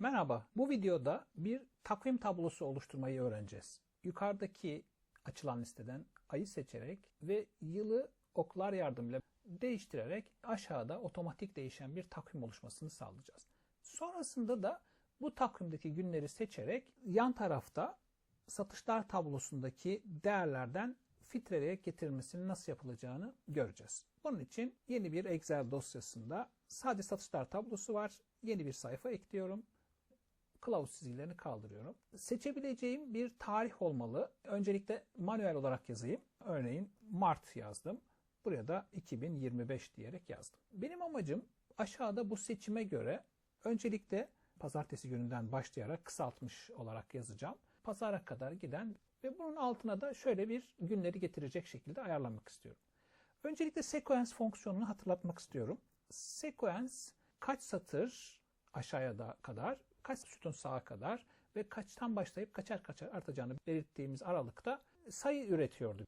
Merhaba, bu videoda bir takvim tablosu oluşturmayı öğreneceğiz. Yukarıdaki açılan listeden ayı seçerek ve yılı oklar yardımıyla değiştirerek aşağıda otomatik değişen bir takvim oluşmasını sağlayacağız. Sonrasında da bu takvimdeki günleri seçerek yan tarafta satışlar tablosundaki değerlerden filtreleyerek getirilmesinin nasıl yapılacağını göreceğiz. Bunun için yeni bir Excel dosyasında sadece satışlar tablosu var. Yeni bir sayfa ekliyorum. Kılavuz çizgilerini kaldırıyorum. Seçebileceğim bir tarih olmalı. Öncelikle manuel olarak yazayım. Örneğin Mart yazdım. Buraya da 2025 diyerek yazdım. Benim amacım aşağıda bu seçime göre öncelikle pazartesi gününden başlayarak kısaltmış olarak yazacağım. Pazara kadar giden ve bunun altına da şöyle bir günleri getirecek şekilde ayarlamak istiyorum. Öncelikle sequence fonksiyonunu hatırlatmak istiyorum. Sequence kaç satır aşağıya da kadar, kaç sütun sağa kadar ve kaçtan başlayıp kaçar kaçar artacağını belirttiğimiz aralıkta sayı üretiyordu.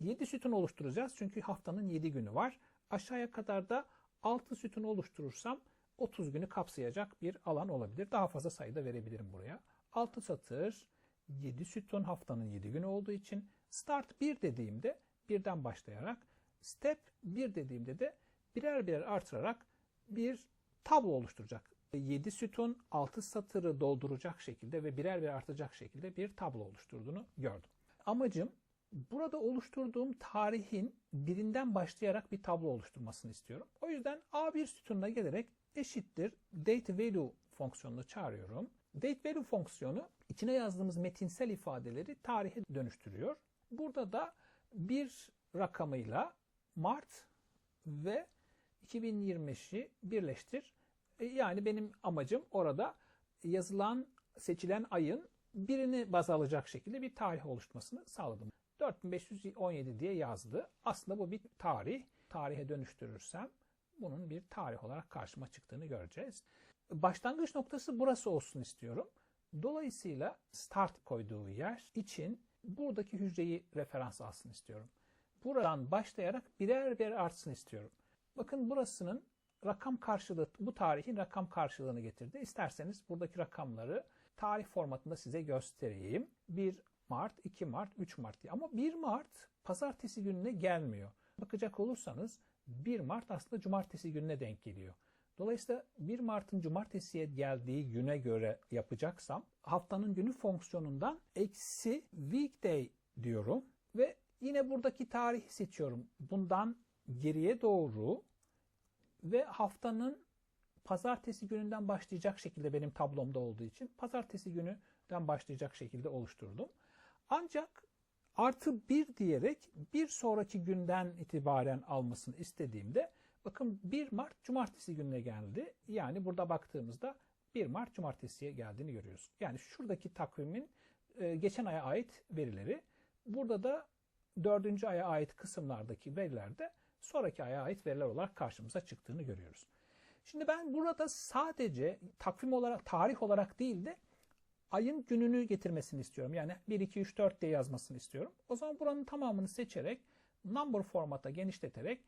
7 sütun oluşturacağız çünkü haftanın 7 günü var. Aşağıya kadar da 6 sütun oluşturursam 30 günü kapsayacak bir alan olabilir. Daha fazla sayıda verebilirim buraya. 6 satır, 7 sütun haftanın 7 günü olduğu için start 1 dediğimde birden başlayarak step 1 dediğimde de birer birer artırarak bir tablo oluşturacak. 7 sütun 6 satırı dolduracak şekilde ve birer birer artacak şekilde bir tablo oluşturduğunu gördüm. Amacım burada oluşturduğum tarihin birinden başlayarak bir tablo oluşturmasını istiyorum. O yüzden A1 sütununa gelerek eşittir date value fonksiyonunu çağırıyorum. Date value fonksiyonu içine yazdığımız metinsel ifadeleri tarihe dönüştürüyor. Burada da bir rakamıyla Mart ve 2025'i birleştir. E, yani benim amacım orada yazılan, seçilen ayın birini baz alacak şekilde bir tarih oluşturmasını sağladım. 4517 diye yazdı. Aslında bu bir tarih. Tarihe dönüştürürsem bunun bir tarih olarak karşıma çıktığını göreceğiz. Başlangıç noktası burası olsun istiyorum. Dolayısıyla start koyduğu yer için buradaki hücreyi referans alsın istiyorum. Buradan başlayarak birer birer artsın istiyorum. Bakın burasının rakam karşılığı, bu tarihin rakam karşılığını getirdi. İsterseniz buradaki rakamları tarih formatında size göstereyim. 1 Mart, 2 Mart, 3 Mart diye. Ama 1 Mart pazartesi gününe gelmiyor. Bakacak olursanız 1 Mart aslında cumartesi gününe denk geliyor. Dolayısıyla 1 Mart'ın cumartesiye geldiği güne göre yapacaksam haftanın günü fonksiyonundan eksi weekday diyorum ve yine buradaki tarihi seçiyorum. Bundan geriye doğru ve haftanın pazartesi gününden başlayacak şekilde benim tablomda olduğu için pazartesi gününden başlayacak şekilde oluşturdum. Ancak artı bir diyerek bir sonraki günden itibaren almasını istediğimde bakın 1 Mart cumartesi gününe geldi. Yani burada baktığımızda 1 Mart cumartesiye geldiğini görüyoruz. Yani şuradaki takvimin e, geçen aya ait verileri burada da dördüncü aya ait kısımlardaki verilerde sonraki aya ait veriler olarak karşımıza çıktığını görüyoruz. Şimdi ben burada sadece takvim olarak, tarih olarak değil de ayın gününü getirmesini istiyorum. Yani 1, 2, 3, 4 diye yazmasını istiyorum. O zaman buranın tamamını seçerek number formata genişleterek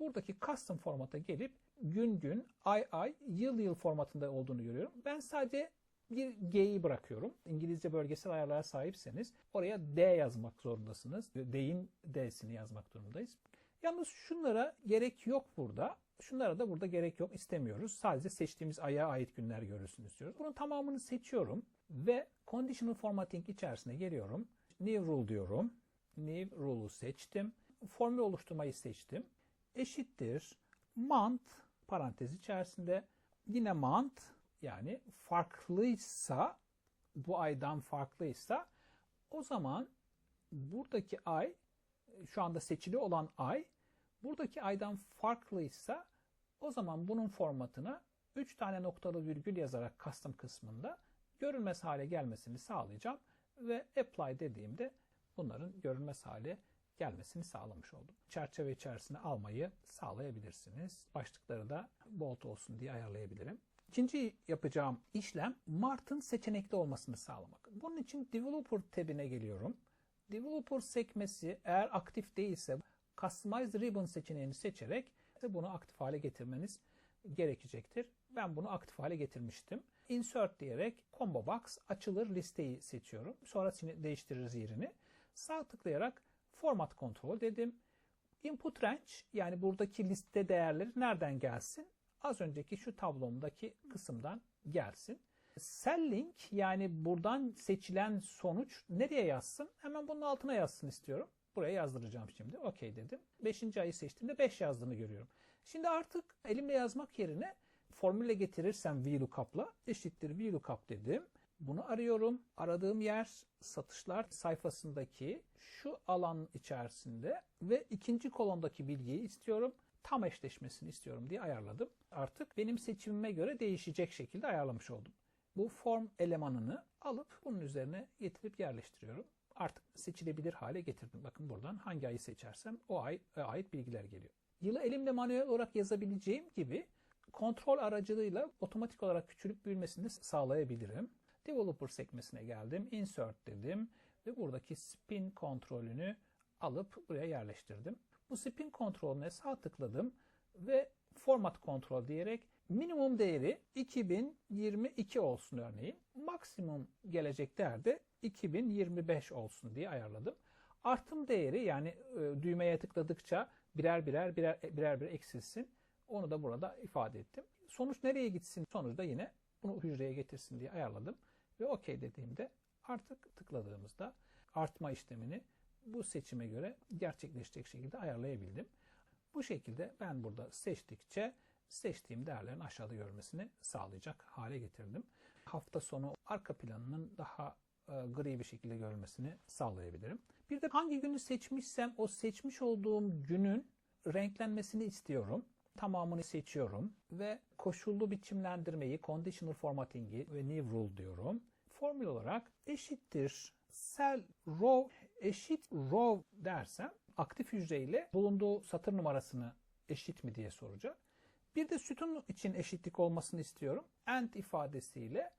buradaki custom formata gelip gün gün, ay ay, yıl yıl formatında olduğunu görüyorum. Ben sadece bir G'yi bırakıyorum. İngilizce bölgesel ayarlara sahipseniz oraya D yazmak zorundasınız. D'in D'sini yazmak durumundayız. Yalnız şunlara gerek yok burada. Şunlara da burada gerek yok istemiyoruz. Sadece seçtiğimiz aya ait günler görülsün istiyoruz. Bunun tamamını seçiyorum ve conditional formatting içerisine geliyorum. New rule diyorum. New rule'u seçtim. Formül oluşturmayı seçtim. Eşittir month parantez içerisinde yine month yani farklıysa bu aydan farklıysa o zaman buradaki ay şu anda seçili olan ay buradaki aydan farklıysa o zaman bunun formatına 3 tane noktalı virgül yazarak custom kısmında görünmez hale gelmesini sağlayacağım ve apply dediğimde bunların görünmez hale gelmesini sağlamış oldum. Çerçeve içerisine almayı sağlayabilirsiniz. Başlıkları da bold olsun diye ayarlayabilirim. İkinci yapacağım işlem Mart'ın seçenekli olmasını sağlamak. Bunun için Developer tabine geliyorum. Developer sekmesi eğer aktif değilse Customize Ribbon seçeneğini seçerek bunu aktif hale getirmeniz gerekecektir. Ben bunu aktif hale getirmiştim. Insert diyerek combo box açılır listeyi seçiyorum. Sonra değiştiririz yerini. Sağ tıklayarak format control dedim. Input range yani buradaki liste değerleri nereden gelsin? Az önceki şu tablomdaki kısımdan gelsin. Cell link yani buradan seçilen sonuç nereye yazsın? Hemen bunun altına yazsın istiyorum. Buraya yazdıracağım şimdi. Okey dedim. 5. ayı seçtiğimde 5 yazdığını görüyorum. Şimdi artık elimle yazmak yerine formülle getirirsem VLOOKUP'la eşittir VLOOKUP dedim. Bunu arıyorum. Aradığım yer satışlar sayfasındaki şu alan içerisinde ve ikinci kolondaki bilgiyi istiyorum. Tam eşleşmesini istiyorum diye ayarladım. Artık benim seçimime göre değişecek şekilde ayarlamış oldum. Bu form elemanını alıp bunun üzerine getirip yerleştiriyorum. Artık seçilebilir hale getirdim. Bakın buradan hangi ayı seçersem o ay ait bilgiler geliyor. Yılı elimle manuel olarak yazabileceğim gibi kontrol aracılığıyla otomatik olarak küçülüp büyümesini sağlayabilirim. Developer sekmesine geldim. Insert dedim ve buradaki spin kontrolünü alıp buraya yerleştirdim. Bu spin kontrolüne sağ tıkladım ve format kontrol diyerek minimum değeri 2022 olsun örneğin. Maksimum gelecek değer de 2025 olsun diye ayarladım. Artım değeri yani e, düğmeye tıkladıkça birer birer birer birer bir eksilsin. Onu da burada ifade ettim. Sonuç nereye gitsin? Sonuçta yine bunu hücreye getirsin diye ayarladım. Ve OK dediğimde artık tıkladığımızda artma işlemini bu seçime göre gerçekleşecek şekilde ayarlayabildim. Bu şekilde ben burada seçtikçe seçtiğim değerlerin aşağıda görmesini sağlayacak hale getirdim. Hafta sonu arka planının daha e, gri bir şekilde görülmesini sağlayabilirim. Bir de hangi günü seçmişsem o seçmiş olduğum günün renklenmesini istiyorum. Tamamını seçiyorum ve koşullu biçimlendirmeyi, conditional formatting'i ve new rule diyorum. Formül olarak eşittir cell row eşit row dersem aktif hücreyle bulunduğu satır numarasını eşit mi diye soracak. Bir de sütun için eşitlik olmasını istiyorum. And ifadesiyle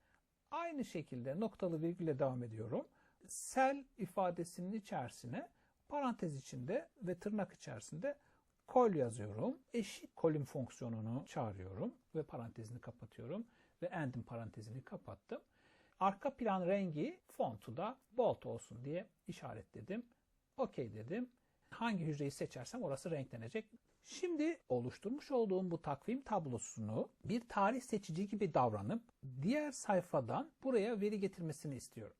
aynı şekilde noktalı virgülle devam ediyorum. Cell ifadesinin içerisine parantez içinde ve tırnak içerisinde kol yazıyorum. Eşit kolüm fonksiyonunu çağırıyorum ve parantezini kapatıyorum ve end'in parantezini kapattım. Arka plan rengi fontu da bold olsun diye işaretledim. OK dedim. Hangi hücreyi seçersem orası renklenecek. Şimdi oluşturmuş olduğum bu takvim tablosunu bir tarih seçici gibi davranıp diğer sayfadan buraya veri getirmesini istiyorum.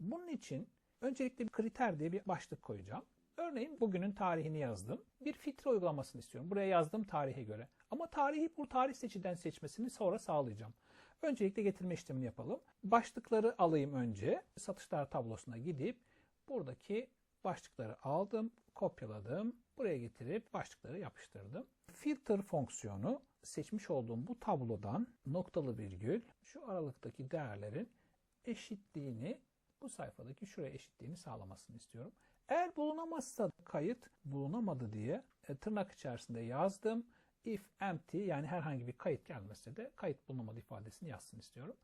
Bunun için öncelikle bir kriter diye bir başlık koyacağım. Örneğin bugünün tarihini yazdım. Bir filtre uygulamasını istiyorum. Buraya yazdığım tarihe göre. Ama tarihi bu tarih seçiden seçmesini sonra sağlayacağım. Öncelikle getirme işlemini yapalım. Başlıkları alayım önce. Satışlar tablosuna gidip buradaki başlıkları aldım, kopyaladım. Buraya getirip başlıkları yapıştırdım. Filter fonksiyonu seçmiş olduğum bu tablodan noktalı virgül şu aralıktaki değerlerin eşitliğini bu sayfadaki şuraya eşitliğini sağlamasını istiyorum. Eğer bulunamazsa kayıt bulunamadı diye e, tırnak içerisinde yazdım. If empty yani herhangi bir kayıt gelmese de kayıt bulunamadı ifadesini yazsın istiyorum.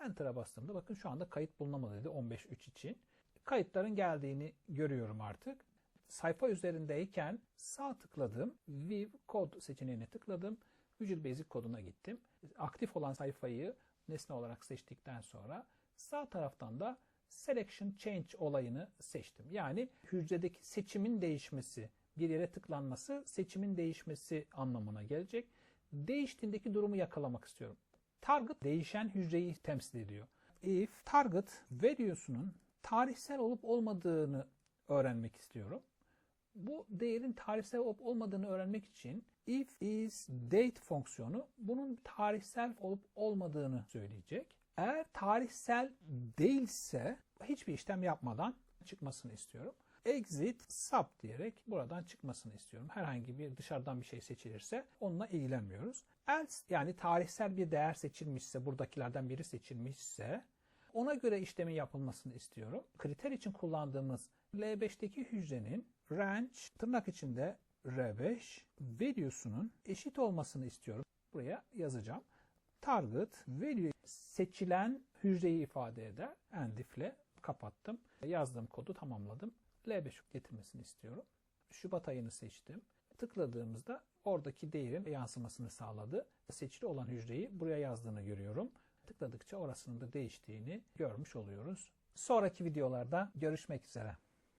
Enter'a bastığımda bakın şu anda kayıt bulunamadı dedi 15.3 için. Kayıtların geldiğini görüyorum artık. Sayfa üzerindeyken sağ tıkladım. View kod seçeneğine tıkladım. Visual Basic koduna gittim. Aktif olan sayfayı nesne olarak seçtikten sonra sağ taraftan da Selection Change olayını seçtim. Yani hücredeki seçimin değişmesi, bir yere tıklanması seçimin değişmesi anlamına gelecek. Değiştiğindeki durumu yakalamak istiyorum. Target değişen hücreyi temsil ediyor. If target value'sunun tarihsel olup olmadığını öğrenmek istiyorum. Bu değerin tarihsel olup olmadığını öğrenmek için if is date fonksiyonu bunun tarihsel olup olmadığını söyleyecek. Eğer tarihsel değilse hiçbir işlem yapmadan çıkmasını istiyorum. Exit sub diyerek buradan çıkmasını istiyorum. Herhangi bir dışarıdan bir şey seçilirse onunla ilgilenmiyoruz. Else yani tarihsel bir değer seçilmişse, buradakilerden biri seçilmişse ona göre işlemin yapılmasını istiyorum. Kriter için kullandığımız L5'teki hücrenin range tırnak içinde R5 value'sunun eşit olmasını istiyorum. Buraya yazacağım. Target value seçilen hücreyi ifade eder. Endif'le kapattım. Yazdığım kodu tamamladım. L5 getirmesini istiyorum. Şubat ayını seçtim. Tıkladığımızda oradaki değerin yansımasını sağladı. Seçili olan hücreyi buraya yazdığını görüyorum. Tıkladıkça orasının da değiştiğini görmüş oluyoruz. Sonraki videolarda görüşmek üzere.